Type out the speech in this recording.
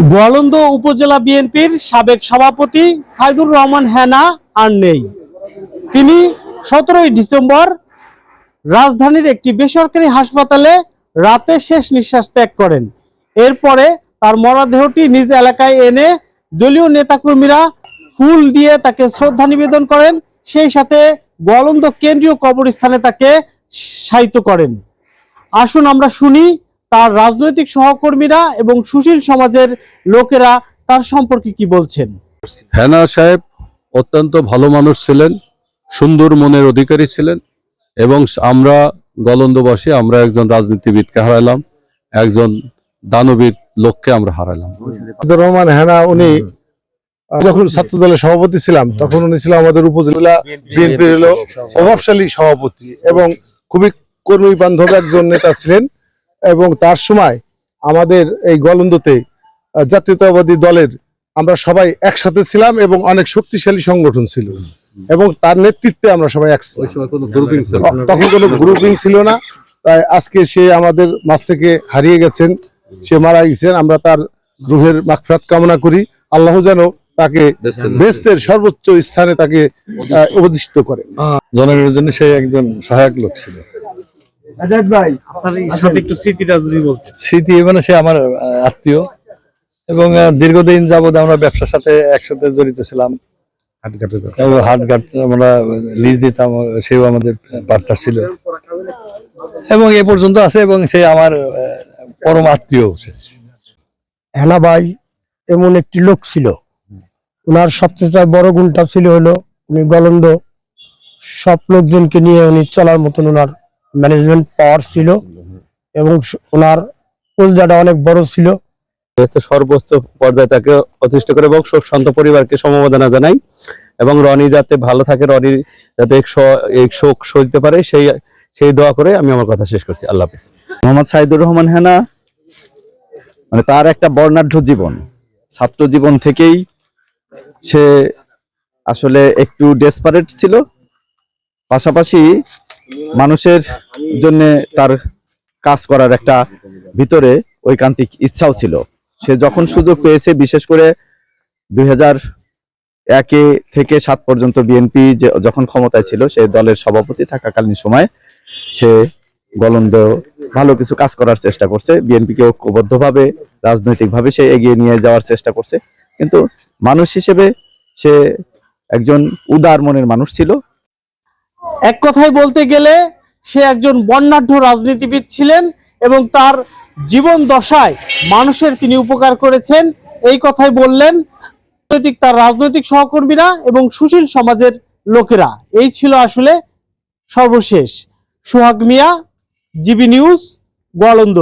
গোয়ালন্দ উপজেলা বিএনপির সাবেক সভাপতি সাইদুর রহমান হেনা আর নেই। তিনি সতেরোই ডিসেম্বর রাজধানীর একটি বেসরকারি হাসপাতালে রাতে শেষ নিঃশ্বাস ত্যাগ করেন। এরপরে তার মরদেহটি নিজ এলাকায় এনে দলীয় নেতাকর্মীরা ফুল দিয়ে তাকে শ্রদ্ধা নিবেদন করেন, সেই সাথে গোয়ালন্দ কেন্দ্রীয় কবরস্থানে তাকে শায়িত করেন। আসুন আমরা শুনি তার রাজনৈতিক সহকর্মীরা এবং সুশীল সমাজের লোকেরা তার সম্পর্কে কি বলছেন? হেনা সাহেব অত্যন্ত ভালো মানুষ ছিলেন সুন্দর মনের অধিকারী ছিলেন এবং আমরা গলন্দবাসী আমরা একজন রাজনীতিবিদকে হারাইলাম একজন দানবীর লোককে আমরা হারাইলাম। আব্দুর রহমান হেনা উনি যখন ছাত্র দলের সভাপতি ছিলাম তখন উনি ছিল আমাদের উপজেলা বিএনপির প্রভাবশালী সভাপতি এবং খুবই কর্মী বান্ধব একজন নেতা ছিলেন। এবং তার সময় আমাদের এই গলন্দতে জাতীয়তাবাদী দলের আমরা সবাই একসাথে ছিলাম এবং অনেক শক্তিশালী সংগঠন ছিল। এবং তার নেতৃত্বে আমরা সবাই এক ছিলাম। ওই সময় কোনো গ্রুপিং ছিল না। তখন কোনো গ্রুপিং ছিল না। তাই আজকে সে আমাদের মাঝ থেকে হারিয়ে গেছেন। সে মারা গেছেন। আমরা তার রুহের মাগফিরাত কামনা করি। আল্লাহ যেন তাকে বেস্তের সর্বোচ্চ স্থানে তাকে অধিষ্ঠিত করে জনগণের জন্য সে একজন সহায়ক লোক ছিল। আপনার সাথে একটু স্মৃতিটা যদি বলতেন। স্মৃতি মানে সে আমার আত্মীয়। এবং দীর্ঘদিন যাবৎ আমরা ব্যবসার সাথে একসাথে জড়িত ছিলাম। হাটঘাট আমরা লিজ দিতাম সেও আমাদের পার্টনার ছিল। এবং এ পর্যন্ত আছে এবং সে আমার আহ, পরম আত্মীয়। হেনা ভাই এমন একটি লোক ছিল। ওনার সবচেয়ে বড় গুণটা ছিল হলো উনি গলন্দ। সব লোকজনকে নিয়ে উনি চলার মতন ওনার ম্যানেজমেন্ট পাওয়ার ছিল এবং ওনার কলজাটা অনেক বড় ছিল। সর্বোচ্চ পর্যায়ে তাকে অতিষ্ঠ করে এবং শোক শান্ত পরিবারকে সমবেদনা জানাই। এবং রনি যাতে ভালো থাকে রনি যাতে এই শোক সইতে পারে সেই সেই দোয়া করে আমি আমার কথা শেষ করছি। আল্লাহ হাফিজ। মোহাম্মদ সাইদুর রহমান হেনা মানে তার একটা বর্ণাঢ্য জীবন। ছাত্র জীবন থেকেই সে আসলে একটু ডেসপারেট ছিল। পাশাপাশি মানুষের জন্য তার কাজ করার একটা ভিতরে ঐকান্তিক ইচ্ছাও ছিল। সে যখন সুযোগ পেয়েছে, বিশেষ করে দুই হাজার একে থেকে সাত পর্যন্ত বিএনপি যখন ক্ষমতায় ছিল, সে দলের সভাপতি থাকাকালীন সময় সে গলন্দ ভালো কিছু কাজ করার চেষ্টা করছে। বিএনপিকে ঐক্যবদ্ধভাবে, রাজনৈতিকভাবে সে এগিয়ে নিয়ে যাওয়ার চেষ্টা করছে। কিন্তু মানুষ হিসেবে সে একজন উদার মনের মানুষ ছিল। এক কথায় বলতে গেলে সে একজন বর্ণাঢ্য রাজনীতিবিদ ছিলেন এবং তার জীবন দশায় মানুষের তিনি উপকার করেছেন। এই কথাই বললেন রাজনৈতিক তার রাজনৈতিক সহকর্মীরা এবং সুশীল সমাজের লোকেরা। এই ছিল আসলে সর্বশেষ। Sohag Mia, GB news, Goalanda.